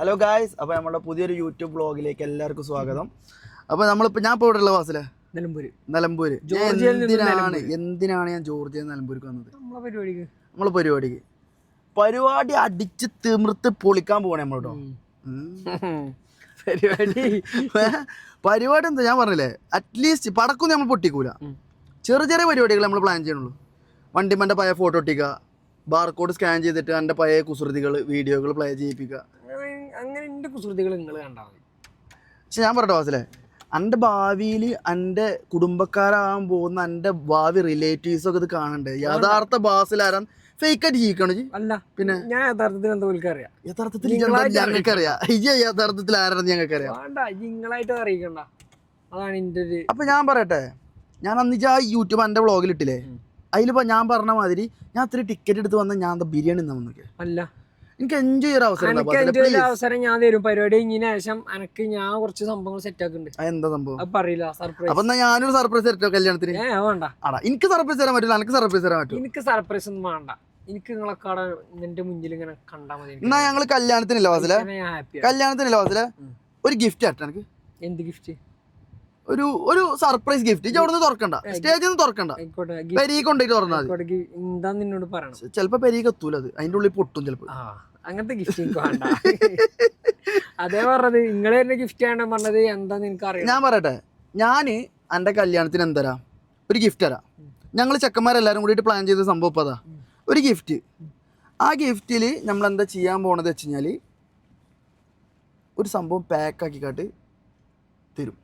Hello guys അപ്പോൾ നമ്മുടെ പുതിയൊരു യൂട്യൂബ് ബ്ലോഗിലേക്ക് എല്ലാവർക്കും സ്വാഗതം. അപ്പോൾ നമ്മളിപ്പോൾ ഞാൻ ഇപ്പോൾ ഇവിടെ വാസിലെ? നിലമ്പൂര്. നിലമ്പൂര്. എന്തിനാണ്? എന്തിനാണ് ഞാൻ ജോർജിയ നിലമ്പൂർക്ക് വന്നത്? നമ്മളെ പരിപാടിക്ക്. നമ്മൾ പരിപാടിക്ക്. പരിപാടി അടിച്ച് തിമിർത്ത് പൊളിക്കാൻ പോകണേ നമ്മളോട്ടോ പരിപാടി. പരിപാടി എന്താ? ഞാൻ പറഞ്ഞില്ലേ? അറ്റ്ലീസ്റ്റ് പടക്കൊന്നും നമ്മൾ പൊട്ടിക്കൂല. ചെറിയ ചെറിയ പരിപാടികൾ നമ്മൾ പ്ലാൻ ചെയ്യണുള്ളൂ വണ്ടിമ്മന്റെ പഴയ ഫോട്ടോ ഒട്ടിക്കുക. ബാർകോഡ് സ്കാൻ ചെയ്തിട്ട് എന്റെ പഴയ കുസൃതികൾ വീഡിയോകൾ പ്ലേ ചെയ്യിപ്പിക്കുക. അങ്ങനെ എന്റെ കുസൃതികൾ നിങ്ങൾ കണ്ടാൽ മതി. പക്ഷെ ഞാൻ പറയട്ടെ വാസിലെ എന്റെ ഭാവിയിൽ എന്റെ കുടുംബക്കാരാകാൻ പോകുന്ന എന്റെ ഭാവി റിലേറ്റീവ്സ് ഒക്കെ ഇത് കാണണ്ടേ? യഥാർത്ഥ ബാസിലാരാൻ ഫേക്ക് ആയിട്ട് ജീവിക്കണം അല്ല പിന്നെ? ഞാൻ യഥാർത്ഥത്തിൽ എന്താ വിളിക്കാൻ അറിയാം യഥാർത്ഥത്തിൽ ഞങ്ങൾക്കറിയാം? ഇജ്ജ് യഥാർത്ഥത്തിൽ ആരാണെന്ന് ഞങ്ങൾക്കറിയാം. വേണ്ട നിങ്ങളായിട്ട് അറിയിക്കണ്ട. അതാണ് എന്റെ ഒരു അപ്പൊ ഞാൻ പറയട്ടെ ഞാൻ അന്ന് ആ യൂട്യൂബ് എന്റെ ബ്ലോഗിൽ ഇട്ടില്ലേ. അതിലിപ്പോ ഞാൻ പറഞ്ഞ മാതിരി ഞാൻ അത്ര ടിക്കറ്റ് എടുത്ത് വന്ന ഞാൻ എന്താ ബിരിയാണി വന്നു അല്ല. എനിക്ക് എൻജോയ് ചെയ്യാൻ അവസരം എനിക്ക് അവസരം ഞാൻ തരും. പരിപാടി കഴിഞ്ഞതിന് ശേഷം എനിക്ക് ഞാൻ കുറച്ച് സംഭവങ്ങൾ സെറ്റ് ആക്കുന്നുണ്ട്. എന്താ സംഭവം? അത് പറയില്ല അപ്പൊ സർപ്രൈസ് എന്നാ ഞാനൊരു സർപ്രൈസ് തരട്ടോ കല്യാണത്തിന്? ഏ വേണ്ട. ആടാ എനിക്ക് സർപ്രൈസ് തരാൻ പറ്റില്ല എനിക്ക് സർപ്രൈസ് തരാൻ പറ്റും എനിക്ക് സർപ്രൈസ് ഒന്നും വേണ്ട. എനിക്ക് നിങ്ങളെ കട എന്റെ മുന്നിൽ ഇങ്ങനെ കണ്ടാൽ മതി എന്നാ ഞങ്ങൾ കല്യാണത്തിനില്ല വാസിലെ? കല്യാണത്തിനില്ല വാസിലെ. ഒരു ഗിഫ്റ്റ് ആട്ടെ എനിക്ക് എന്ത് ഗിഫ്റ്റ് ഒരു ഒരു സർപ്രൈസ് ഗിഫ്റ്റ് അവിടെ നിന്ന് തുറക്കണ്ട. സ്റ്റേജിൽ നിന്ന് തുറക്കണ്ട. പെരീ കൊണ്ടുപോയിട്ട് തുറന്നാൽ എന്താ നിന്നോട് പറയണം ചിലപ്പോ പെരീക്ക് എത്തൂല അത്. അതിന്റെ ഉള്ളിൽ പൊട്ടും ചിലപ്പോ. അങ്ങനത്തെ ഗിഫ്റ്റ് എനിക്ക് വേണ്ട. അതേ പറഞ്ഞത് നിങ്ങളെ തന്നെ ഗിഫ്റ്റ് ആണ് പറഞ്ഞത് എന്താന്ന് എനിക്ക് അറിയാം ഞാൻ പറയട്ടെ ഞാൻ എന്റെ കല്യാണത്തിന് എന്തരാ ഒരു ഗിഫ്റ്റ് തരാം. ഞങ്ങൾ ചെക്കന്മാരെല്ലാരും കൂടിയിട്ട് പ്ലാൻ ചെയ്ത സംഭവം ഇപ്പൊ അതാ. ഒരു ഗിഫ്റ്റ് ആ ഗിഫ്റ്റിൽ നമ്മൾ എന്താ ചെയ്യാൻ പോണത് വെച്ച് കഴിഞ്ഞാൽ ഒരു സംഭവം പാക്ക് ആക്കിക്കാട്ട് തരും.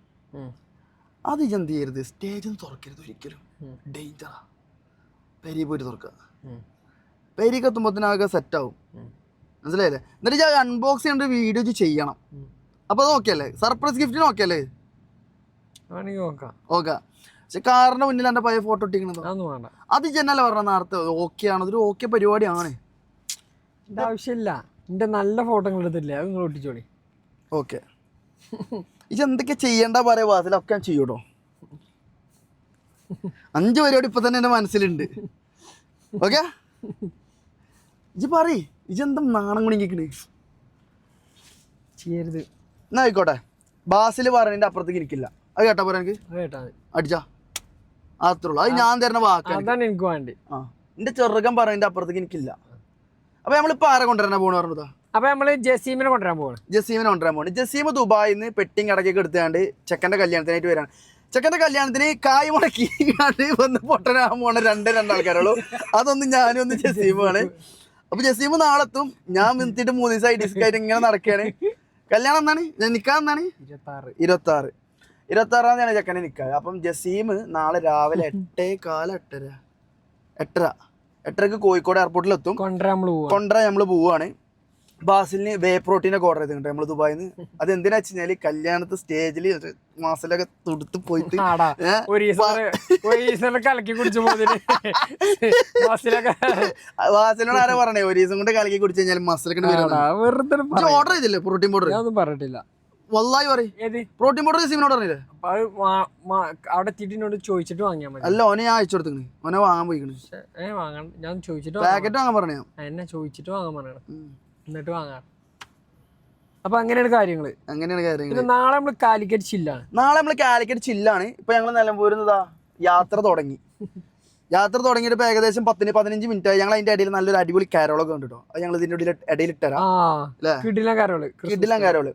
അത് എന്ത് ചെയ്യരുത്? സ്റ്റേജിൽ തുറക്കരുത് ഒരിക്കലും. ഡേഞ്ചറാ പെരി പോയിട്ട് തുറക്കുക പെരിക്ക് എത്തുമ്പോഴത്തേനാകെ സെറ്റ് ആവും. മനസ്സിലായില്ലേ? എന്നിട്ട് ഞാൻ അൺബോക്സ് ചെയ്യേണ്ട വീഡിയോ ചെയ്യണം. അപ്പോൾ അപ്പൊ അത് ഓക്കെ അല്ലേ? സർപ്രൈസ് ഗിഫ്റ്റിന് ഓക്കെ അല്ലേ? ഓക്കെ പക്ഷെ കാറിന്റെ മുന്നിൽ എന്റെ പഴയ ഫോട്ടോ ഇട്ടിരിക്കുന്നത്. അത് ജനല പറഞ്ഞ നേരത്തെ? ഓക്കെ ആണ്. അതൊരു ഓക്കെ പരിപാടിയാണ്. ആവശ്യമില്ല. എന്റെ നല്ല ഫോട്ടോ എടുത്തില്ലേ? അത് നിങ്ങൾ ഒട്ടിച്ചോളി. ഓക്കെ ഇത് എന്തൊക്കെ ചെയ്യണ്ട പറയാ? വാസിലൊക്കെ ഞാൻ ചെയ്യൂട്ടോ? അഞ്ച് പരിപാടി ഇപ്പൊ തന്നെ എന്റെ മനസ്സിലുണ്ട്. ഓക്കെ ഇജ്ജ് പറയ്. ഇജെന്താ നാണം കുണിങ്ങിക്കണ്? ചെയ്യരുത്. എന്നാ ആയിക്കോട്ടെ. ബാസിൽ പറഞ്ഞതിന്റെ അപ്പുറത്തേക്ക് ഇരിക്കില്ല. അത് കേട്ടാ പോരാ എനിക്ക് അത് കേട്ടാ അടിച്ചാ. അത്രേ ഉള്ളൂ. അത് ഞാൻ തരുന്ന വാക്കാണ്. അതാണ് എനിക്ക് വേണ്ടി. ആ എന്റെ ചെറുക്കൻ പറഞ്ഞതിന്റെ അപ്പുറത്തേക്ക് എനിക്കില്ല. അപ്പൊ നമ്മളിപ്പോ ആരെ കൊണ്ടുവരാൻ പോണ പറഞ്ഞതാ? അപ്പൊ നമ്മൾ ജസീമിനെ കൊണ്ടുവരാൻ പോവാണ്. ജസീമിനെ കൊണ്ടുവരാൻ പോകണം ജസീമ് ദുബായിൽ നിന്ന് പെട്ടിങ് അടക്കൊക്കെ എടുത്തുകൊണ്ട് ചെക്കന്റെ കല്യാണത്തിനായിട്ട് വരാണ്. ചെക്കന്റെ കല്യാണത്തിന് കായ് മുടക്കി വന്ന് പൊട്ടനാകാൻ പോണ രണ്ട് രണ്ടാൾക്കാരുള്ളൂ. അതൊന്നും ഞാനും ഒന്ന് ജസീമാണ് അപ്പൊ ജസീമ് നാളെ എത്തും ഞാൻ നിന്നിട്ട് മൂന്ന് ദിവസമായി ഡിസ്കായിട്ട് ഇങ്ങനെ നടക്കുകയാണ്. കല്യാണം എന്നാണ്? ഞാൻ നിക്കാൻ എന്നാണ്? ഇരുപത്തി ആറ് ഇരുപത്തി ആറ് തീയതിയാണ് ചെക്കനെ നിൽക്കുക. അപ്പം ജസീം നാളെ രാവിലെ എട്ടേ കാല എട്ടര. എട്ടര. എട്ടരക്ക് കോഴിക്കോട് എയർപോർട്ടിൽ എത്തും കൊണ്ടുവരാൻ നമ്മൾ പോവാണ്. ബാസിലിന് വേ പ്രോട്ടീനൊക്കെ ഓർഡർ ചെയ്തിട്ടുണ്ട്. നമ്മൾ ദുബായിന്ന്. അത് എന്തിനാ വെച്ച് കഴിഞ്ഞാൽ കല്യാണത്തെ സ്റ്റേജിൽ മാസലൊക്കെ തുടുത്ത് പോയിട്ട് കലക്കി കുടിച്ചു ബസ്സിലൊക്കെ ആരാ പറഞ്ഞേ ഒരു ദിവസം കൊണ്ട് കലക്കി കുടിച്ചു കഴിഞ്ഞാൽ മസിലൊക്കെ ഓർഡർ ചെയ്തില്ലേ പ്രോട്ടീൻ പൗഡർ ഒന്നും പറഞ്ഞിട്ടില്ല. വല്ലായി പറയും. പ്രോട്ടീൻ പൗഡർ സിമിനോട് പറഞ്ഞില്ലേ? അവിടെ എത്തിയിട്ട് ചോദിച്ചിട്ട് വാങ്ങിയാൽ മതി. അല്ല ഓനെ ഞാൻ അയച്ചു കൊടുത്തു ഓനെ വാങ്ങാൻ പോയിക്കണേ. വാങ്ങാൻ ഞാൻ ചോദിച്ചിട്ട്. പാക്കറ്റ് വാങ്ങാൻ പറഞ്ഞു എന്നെ ചോദിച്ചിട്ട് വാങ്ങാൻ പറയണം എന്നിട്ട് വാങ്ങാം. അപ്പൊ അങ്ങനെയാണ് കാര്യങ്ങൾ അങ്ങനെയാണ് കാര്യങ്ങൾ പിന്നെ നാളെ നമ്മൾ കാലിക്കറ്റ് ചില്ലാണ്. നാളെ നമ്മൾ കാലിക്കറ്റ് ചില്ലാണ്. ഇപ്പൊ ഞങ്ങൾ നിലമ്പൂരുന്നതാ യാത്ര തുടങ്ങി. യാത്ര തുടങ്ങിയിട്ട് ഇപ്പൊ ഏകദേശം പത്തിന് പതിനഞ്ച് മിനിറ്റ് ആയി. ഞങ്ങൾ അതിന്റെ ഇടയിൽ നല്ലൊരു അടിപൊളി കാരോളൊക്കെ ഉണ്ട് കേട്ടോ അത് ഞങ്ങൾ ഇതിന്റെ ഇടയിൽ ഇടയിൽ ഇട്ടരാം. ആ കാരോൾ. കിടില കാരോൾ.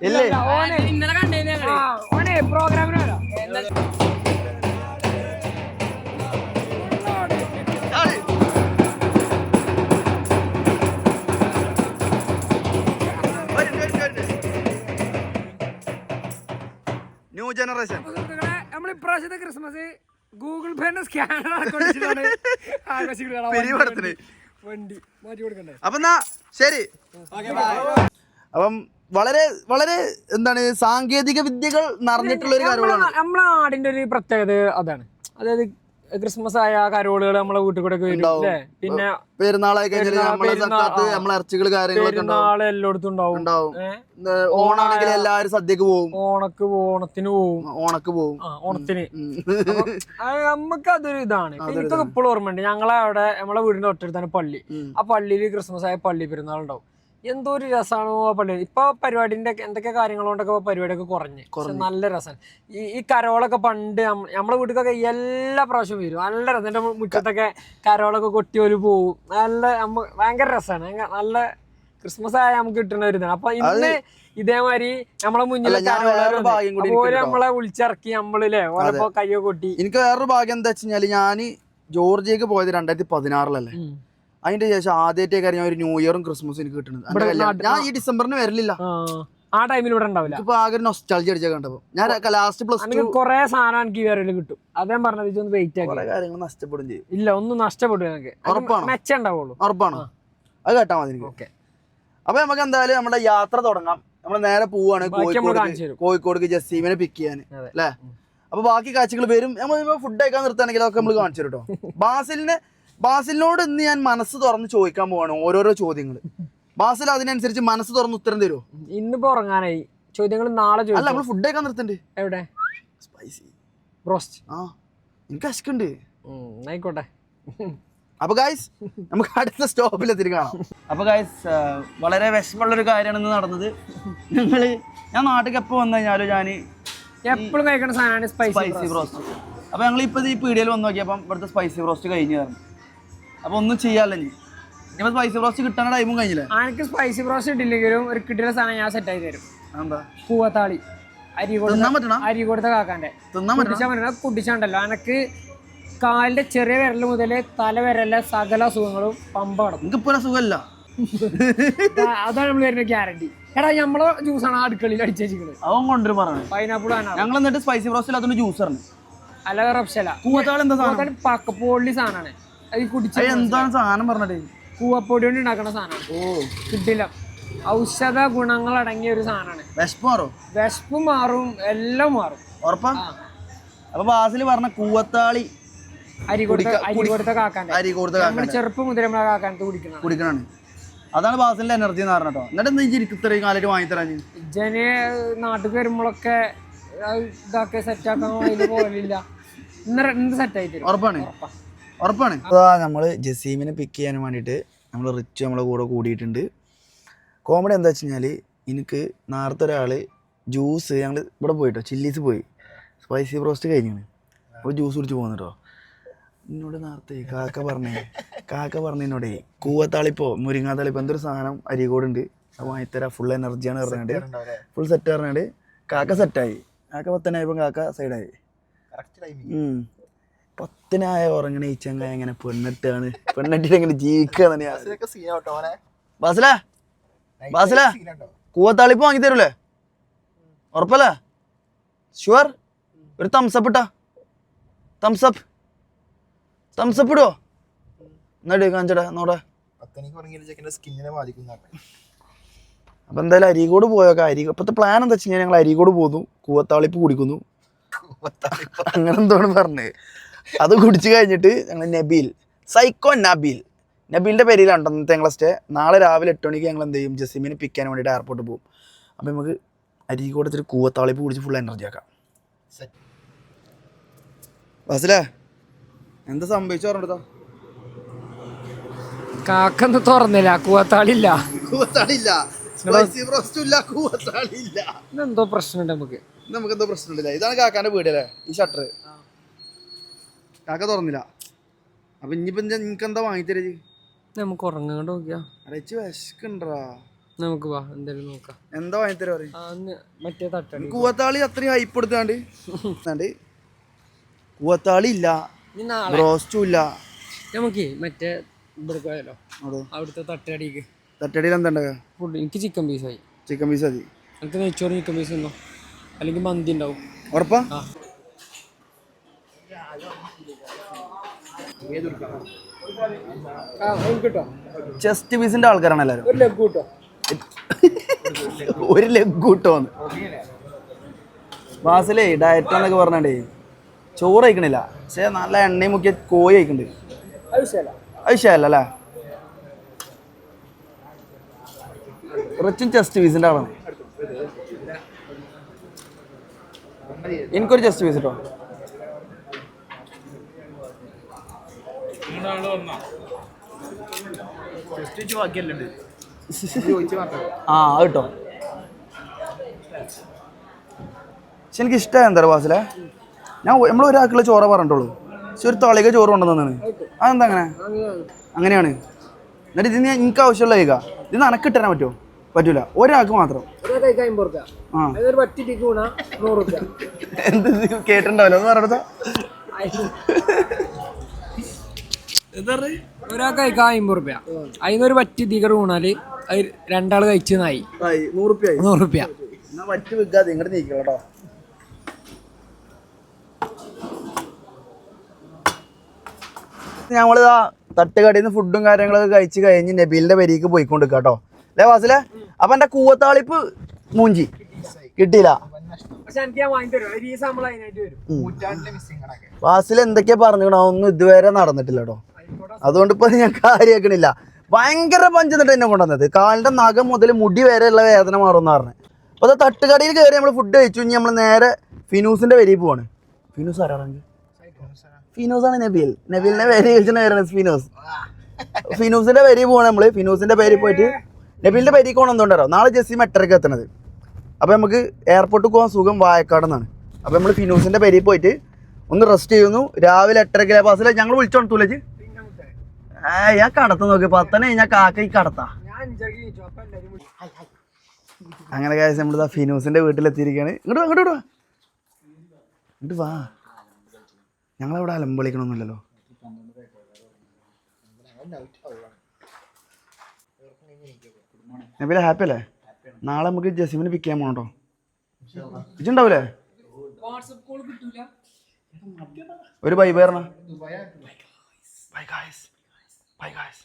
ഇല്ലേ ഇന്നലെ കണ്ടേ ഓനെ പ്രോഗ്രാമിന് വരാം ന്യൂ ജനറേഷൻ നമ്മൾ ഇപ്രാവശ്യത്തെ ക്രിസ്മസ് ഗൂഗിൾ പേന്റെ സ്കാനർ പിരിവെടുത്തിട്ട്. വണ്ടി മാറ്റി കൊടുക്കണ്ടേ? അപ്പൊ എന്നാ ശരി. അപ്പം വളരെ വളരെ എന്താണ് സാങ്കേതിക വിദ്യകൾ നിറഞ്ഞിട്ടുള്ള ഒരു നമ്മളെ നാടിന്റെ ഒരു പ്രത്യേകത അതാണ്. അതായത് ക്രിസ്മസ് ആയ കരോളുകൾ നമ്മളെ വീട്ടിൽ കൂടെ പിന്നെ പെരുന്നാളായി കഴിഞ്ഞാൽ ഇറച്ചികൾ കാര്യങ്ങളൊക്കെ ഉണ്ടാവും. പെരുന്നാൾ എല്ലായിടത്തും ഉണ്ടാവും. ഓണാണെങ്കിൽ എല്ലാവരും സദ്യക്ക് പോകും ഓണക്ക് ഓണത്തിന് പോവും. ഓണക്ക് പോവും. ഓണത്തിന്. നമുക്ക് അതൊരു ഇതാണ്. എനിക്കൊക്കെ ഇപ്പോഴും ഓർമ്മയുണ്ട്. ഞങ്ങളെ അവിടെ നമ്മളെ വീടിന്റെ ഒറ്റടുത്താണ് പള്ളി. ആ പള്ളിയിൽ ക്രിസ്മസ് ആയ പള്ളി പെരുന്നാൾ ഉണ്ടാവും എന്തോ ഒരു രസമാണോ ആ പള്ളി. ഇപ്പൊ പരിപാടിന്റെ എന്തൊക്കെ കാര്യങ്ങൾ കൊണ്ടൊക്കെ പരിപാടിയൊക്കെ കുറഞ്ഞ്. നല്ല രസമാണ് ഈ ഈ കരോളൊക്കെ പണ്ട് നമ്മ- നമ്മളെ വീട്ടിലൊക്കെ എല്ലാ പ്രാവശ്യവും വരും. നല്ല രസം. എന്റെ മുറ്റത്തൊക്കെ കരോളൊക്കെ കൊട്ടി ഒരു പോവും. നല്ല ഭയങ്കര രസമാണ് നല്ല ക്രിസ്മസ് ആയ നമുക്ക് കിട്ടുന്ന ഒരു ഇതാണ്. അപ്പൊ ഇന്ന് ഇതേമാതിരി നമ്മളെ മുന്നിൽ നമ്മളെ വിളിച്ചിറക്കി നമ്മളില്ലേ ഓരോ കയ്യോ കൊട്ടി. എനിക്ക് വേറൊരു ഭാഗ്യം എന്താ വെച്ച് കഴിഞ്ഞാൽ ഞാൻ ജോർജിയക്ക് പോയത് രണ്ടായിരത്തി പതിനാറിലല്ലേ. അതിന്റെ ശേഷം ആദ്യമായിട്ടേ കാര്യം ഒരു ന്യൂ ഇയറും ക്രിസ്മസും എനിക്ക് കിട്ടുന്നത് ഞാൻ ഈ ഡിസംബറിന് വരലില്ല ആ. ടൈമിൽ ഇവിടെ ഉണ്ടാവില്ല. ഇപ്പൊ ആകെ നൊസ്റ്റാൾജി അടിച്ചാൽ കണ്ടപ്പോ. ഞാൻ ലാസ്റ്റ് പ്ലസ് ടു കൊറേ സാധനം എനിക്ക് വേറെ കിട്ടും. അതേ പറഞ്ഞത് ഇതൊന്ന് വെയിറ്റ് ആക്കി. കാര്യങ്ങൾ നഷ്ടപ്പെടും ചെയ്യും. ഇല്ല ഒന്നും നഷ്ടപ്പെടും എനിക്ക് ഉറപ്പാണ്? മെച്ചം ഉണ്ടാവുള്ളൂ. അത് കേട്ടാ മതി എനിക്ക്. ഓക്കെ. അപ്പൊ നമുക്ക് എന്തായാലും നമ്മുടെ യാത്ര തുടങ്ങാം. നമ്മൾ നേരെ പോവാണ് കോഴിക്കോട് കോഴിക്കോട് ജസീമിനെ പിക്ക് ചെയ്യാൻ. അല്ലേ? അപ്പൊ ബാക്കി കാഴ്ചകൾ വരും. നമ്മൾ ഫുഡ് കഴിക്കാൻ നിർത്താണെങ്കിൽ അതൊക്കെ നമ്മൾ കാണിച്ചു കേട്ടോ ബാസിലിനെ ബാസിലിനോട് ഇന്ന് ഞാൻ മനസ്സ് തുറന്ന് ചോദിക്കാൻ പോവാണ് ഓരോരോ ചോദ്യങ്ങൾ ബാസിൽ അതിനനുസരിച്ച് മനസ്സ് തുറന്ന് ഉത്തരം തരുമോ ഇന്നിപ്പോ ഉറങ്ങാനായി. ചോദ്യങ്ങൾ നാളെ അല്ല നമ്മൾ ഫുഡ് കഴിക്കാൻ നിർത്തണ്ട്. എവിടെ? സ്പൈസി ബ്രോസ്റ്റ് ആ എനിക്ക് അശക്കുണ്ട് ആയിക്കോട്ടെ. അപ്പൊ ഗായ്സ് നമുക്ക് അടുത്ത സ്റ്റോപ്പിൽ എത്തിരി കാണാം. അപ്പൊ ഗായ്സ് വളരെ വിഷമമുള്ളൊരു കാര്യമാണ് ഇന്ന് നടന്നത്. ഞങ്ങൾ ഞാൻ നാട്ടിലേക്ക് എപ്പോ വന്നു കഴിഞ്ഞാലും ഞാൻ എപ്പോഴും കഴിക്കുന്ന സാധനമാണ് സ്പൈസി ബ്രോസ്റ്റ് അപ്പൊ ഞങ്ങൾ ഇപ്പൊ ഈ പീടിയയിൽ വന്ന് നോക്കിയപ്പം ഇവിടുത്തെ സ്പൈസി ബ്രോസ്റ്റ് കഴിഞ്ഞു തരണം അപ്പൊ ഒന്നും ചെയ്യാല്ല ഇനി. ഇപ്പൊ സ്പൈസി ബ്രോസ്റ്റ് കിട്ടാൻ ടൈമും കഴിഞ്ഞില്ലേ? എനിക്ക് സ്പൈസി ബ്രോസ്റ്റ് ഇട്ടില്ലെങ്കിലും ഒരു കിട്ടിയ സാധനം ഞാൻ സെറ്റ് ആയി തരും. എന്താ പൂവത്താളി. അരി കൊടുത്ത തിന്നാൻ പറ്റണ? അരി കൊടുത്ത കാക്കാന്റെ. തിന്നാൻ പറ്റണ? കുടിച്ചാൽ പറ്റുന്ന കുടിച്ചാണ്ടല്ലോ. എനക്ക് കാലിന്റെ ചെറിയ വിരൽ മുതൽ തല വരല്ല സകല അസുഖങ്ങളും പമ്പ കിടക്കും എനിക്ക് ഇപ്പൊ സുഖമല്ല അതാണ് നമ്മൾ വരുന്ന ഗ്യാരണ്ടി എടാ നമ്മളെ ജ്യൂസാണ് ആ അടുക്കളയിൽ അടിച്ചേച്ചിക്കുന്നത് അവൻ കൊണ്ടുവരും പറഞ്ഞു പൈനാപ്പിൾ ആണ് ഞങ്ങൾ എന്നിട്ട് സ്പൈസി ബ്രോസ്റ്റിൽ അതൊന്ന് ജ്യൂസ് പറഞ്ഞു അല്ല വേറെ ഓപ്ഷനല്ല കൂവത്താൾ എന്താ സാധനം? പക്കപ്പോളി സാധനമാണ് എന്താണ് സാധനം പറഞ്ഞേ കൂവപ്പൊടി കൊണ്ട് ഉണ്ടാക്കുന്ന സാധനമാണ്. ഓ. കിട്ടില്ല. ഔഷധ ഗുണങ്ങൾ അടങ്ങിയ ഒരു സാധനമാണ്. വിഷമാറോ വിശപ്പ് മാറും എല്ലാം മാറും. ഉറപ്പാ. അപ്പൊ ബാസിൽ പറഞ്ഞ കൂവത്താളി അരി കൊടുത്ത അരി കുടി- കൊടുത്ത കാക്കാന്റെ. അരി കൊടുത്ത നമ്മൾ ചെറുപ്പം മുതൽ നമ്മളെ കാക്കാനത്ത് കുടിക്കണം കുടിക്കണാണ്. അതാണ് ബാസിലിന്റെ എനർജി എന്ന് പറഞ്ഞോ എന്നിട്ട് എന്താ ഇരിക്കും ഇത്രയും കാലത്ത് വാങ്ങിത്തരാൻ ജന നാട്ടിൽ വരുമ്പോഴൊക്കെ ഇതാക്കി സെറ്റാക്കാൻ പോലില്ല ഇന്ന് എന്ത് സെറ്റ് ആയിട്ട് ഉറപ്പാണ്. ഉറപ്പാ. ഉറപ്പാണ്. നമ്മൾ ജസീമിനെ പിക്ക് ചെയ്യാൻ വേണ്ടിയിട്ട് നമ്മൾ റിച്ച് നമ്മളെ കൂടെ കൂടിയിട്ടുണ്ട്. കോമഡി എന്താ വെച്ച് കഴിഞ്ഞാൽ എനിക്ക് നേരത്തെ ഒരാൾ ജ്യൂസ് ഞങ്ങൾ ഇവിടെ പോയിട്ടോ ചില്ലീസ് പോയി. സ്പൈസി ബ്രോസ്റ്റ് കഴിഞ്ഞാണ് അപ്പോൾ ജ്യൂസ് കുടിച്ച് പോകുന്നുട്ടോ എന്നോട് നേരത്തെ കാക്ക പറഞ്ഞേ കാക്ക പറഞ്ഞ എന്നോടേ കൂവത്താളിപ്പോ മുരിങ്ങാത്താളിപ്പോ എന്തൊരു സാധനം അരികോടുണ്ട്. അത് വാങ്ങിത്തരാ ഫുൾ എനർജിയാണ് പറഞ്ഞിട്ട്. ഫുൾ സെറ്റ് പറഞ്ഞിട്ട് കാക്ക സെറ്റായി കാക്ക പത്തനായപ്പോൾ കാക്ക സൈഡായി. പത്തിനായ ഉറങ്ങണ ഈ ചങ്ങായി എങ്ങനെ പെണ്ണിട്ടാണ്? പെണ്ണിട്ടിട്ട് എങ്ങനെ ജീവിക്കുക ബാസില ബാസില കൂവത്താളിപ്പ് വാങ്ങി തരൂലേ? ഉറപ്പല്ലേ? ഷുവർ ഒരു തംസപ്പ് ഇട്ടാ. തംസപ്പ് തംസപ്പ് ഇടുവോ എന്നാടി കാണിച്ചടാ നോടാ. അപ്പൊ എന്തായാലും അരീകോട് പോയൊക്കെ അരി ഇപ്പത്തെ പ്ലാൻ എന്താ വെച്ച് കഴിഞ്ഞാൽ ഞങ്ങൾ അരീകോട് പോകുന്നു കൂവത്താളിപ്പ് കുടിക്കുന്നു. അങ്ങനെ എന്തോന്ന് പറഞ്ഞത് അത് കുടിച്ചു കഴിഞ്ഞിട്ട് ഞങ്ങൾ നബീൽ സൈക്കോ നബീൽ. നബീലിന്റെ പേരിലാണ് അന്നത്തെ ഞങ്ങളെ സ്റ്റേ നാളെ രാവിലെ എട്ട് മണിക്ക് ഞങ്ങൾ എന്ത് ചെയ്യും? ജസീമിനെ പിക്കാൻ വേണ്ടിയിട്ട് എയർപോർട്ടിൽ പോകും അപ്പോൾ നമുക്ക് അരീകോട് ഇത്തിരി കൂവത്താളിപ്പ് കുടിച്ച് ഫുൾ എനർജി ആക്കാം. ബസ്സിലേ എന്താ സംഭവിച്ചു പറഞ്ഞെടുത്താ കാക്കന്ന് തുറന്നില്ല കൂവത്താളില്ല. കൂവത്താളില്ല. എന്തോ പ്രശ്നമുണ്ട് നമുക്ക്. നമുക്ക് എന്തോ പ്രശ്നമില്ല ഇതാണ് കാക്കാന്റെ വീട് അല്ലേ ഈ ഷട്ടർ കാക്ക തുറന്നില്ല. അപ്പൊ ഇനിയിപ്പോ നിനക്ക് എന്താ വാങ്ങിത്തരത് നമുക്ക് ഉറങ്ങാണ്ട് നോക്കിയാ. അരച്ച് വിശക്കണ്ടാ നമുക്ക് വാ എന്തായാലും നോക്കാം. എന്താ വാങ്ങിത്തരാ മറ്റേ തട്ടടി കൂവത്താളി അത്രയും ഹൈപ്പ് എടുത്താണ്ട് കൂവത്താളി ഇല്ല. ബ്രോസ്റ്റും ഇല്ല. നമുക്ക് മറ്റേ ഇവിടെ പോയാലോ? അവിടുത്തെ തട്ടടിക്ക്. തട്ടടിയിൽ എന്താ ഫുഡ് എനിക്ക് ചിക്കൻ പീസായി ചിക്കൻ പീസ് മതി. എനിക്ക് നെയ്ച്ചോറ് ചിക്കൻ പീസ് ഉണ്ടോ അല്ലെങ്കിൽ മന്തി ഉണ്ടാവും. ഉറപ്പാ? ചെസ്റ്റ് പീസിന്റെ ആൾക്കാരാണ് എല്ലാവരും. ഒരു ലെഗ് കൂട്ടോ? വാസിലേ ഡയറ്റ് എന്നൊക്കെ പറഞ്ഞേ ചോറ് കഴിക്കണില്ല. പക്ഷേ നല്ല എണ്ണയും മുക്കിയ കോഴി കഴിക്കുന്നുണ്ട് വിഷയമല്ല അല്ലേ? റിച്ചും ചെസ്റ്റ് പീസിന്റെ ആളാണ്. എനിക്കൊരു ചെസ്റ്റ് പീസ് കേട്ടോ ആ കിട്ടോ. പക്ഷെ എനിക്ക് ഇഷ്ടമായ എന്താ ഞാൻ നമ്മൾ ഒരാൾക്കുള്ള ചോറ പറഞ്ഞിട്ടുള്ളൂ. പക്ഷെ ഒരു തളിക ചോറ് കൊണ്ടുവന്നാണ് അതെന്താ അങ്ങനെ? അങ്ങനെയാണ്. എന്നിട്ട് ഇത് ഞാൻ എനിക്ക് ആവശ്യമുള്ള കഴിക്ക ഇത് നനക്ക് ഇട്ടാൻ പറ്റുമോ? പറ്റൂല. ഒരാൾക്ക് മാത്രം. എന്ത് കേട്ടിട്ടുണ്ടാവില്ല. ഒന്ന് റുപ്യ ആ അതൊരു പറ്റിട്ടിക്ക് കൂടാ നൂറ് റുപ്യ എന്ത് ഇത് കേട്ടിട്ടുണ്ടാവല്ലോ എന്ന് പറഞ്ഞത് ഒരാൾക്ക് അമ്പത് റുപ്യ. അതിനൊരു പറ്റി ദിഗർ ഊണാൽ അത് രണ്ടാൾ കഴിച്ചു നായി നൂറുപ്യായി നൂറ് റുപ്യ. എന്നാ മറ്റു വിൽക്കാതെ ഇങ്ങോട്ട് നീക്കണം കേട്ടോ ഞങ്ങളിതാ തട്ടുകടയിൽ നിന്ന് ഫുഡും കാര്യങ്ങളൊക്കെ കഴിച്ച് കഴിഞ്ഞ് നബീലിന്റെ പെരീക്ക് പോയിക്കൊണ്ട് കേട്ടോ അല്ലേ വാസിലെ അപ്പൊ എന്റെ കൂവത്താളിപ്പ് മൂഞ്ചി. കിട്ടിയില്ല. വാസിൽ എന്തൊക്കെയാ പറഞ്ഞിക്കണോ ഒന്നും ഇതുവരെ നടന്നിട്ടില്ല കേട്ടോ അതുകൊണ്ട് ഇപ്പൊ ഞാൻ കാര്യമാക്കണില്ല ഭയങ്കര പഞ്ചെന്നിട്ട് എന്നെ കൊണ്ടുവന്നത്. കാലിന്റെ നഖം മുതൽ മുടി വരെയുള്ള വേദന മാറുമെന്ന് പറഞ്ഞു. അപ്പൊ അത് തട്ടുകടയിൽ കയറി നമ്മൾ ഫുഡ് കഴിച്ചു. ഇനി നമ്മൾ നേരെ ഫിനൂസിന്റെ വരിയിൽ പോവാണ്. ഫിനൂസ് ആരാണെങ്കിൽ ഫിനൂസ് ആണ് നബീൽ നബീലിന്റെ പേര് പേരാണ് ഫിനൂസ്. ഫിനൂസിന്റെ പേര് പോവാണ് നമ്മൾ. ഫിനൂസിന്റെ പേരിൽ പോയിട്ട് നബീലിന്റെ പേരിൽ പോകണം എന്തുകൊണ്ടോ നാളെ ജെസ്സി മെട്ടറൊക്കെ എത്തണത്. അപ്പൊ നമുക്ക് എയർപോർട്ടിൽ പോകാൻ സുഖം വായക്കാട് നിന്നാണ്. അപ്പൊ നമ്മൾ ഫിനൂസിന്റെ പേരിൽ പോയിട്ട് ഒന്ന് റെസ്റ്റ് ചെയ്യുന്നു. രാവിലെ എട്ടരക്കിലെ ബസ്സിൽ ഞങ്ങൾ വിളിച്ചോണ്ടൂലേ ഏ ഞാൻ കടത്ത് നോക്കി. പത്തനെ ഞാൻ കാക്ക ഈ കടത്താ. അങ്ങനെ കാശ് നമ്മൾ ഫിനൂസിന്റെ വീട്ടിലെത്തിയിരിക്കുകയാണ് ഇങ്ങോട്ട് വാ, ഇങ്ങോട്ട് വാ. ഇങ്ങോട്ട് വാ. ഞങ്ങളവിടെ അലമ്പളിക്കണമൊന്നുമില്ലല്ലോ നബില ഹാപ്പി അല്ലേ? നാളെ നമുക്ക് ജസീമിന് പിക്ക് ചെയ്യാൻ പോകണം കേട്ടോ ഒരു ബൈ ബൈ പറഞ്ഞ ബൈ ഗായ്സ് ബൈ ഗായ്സ്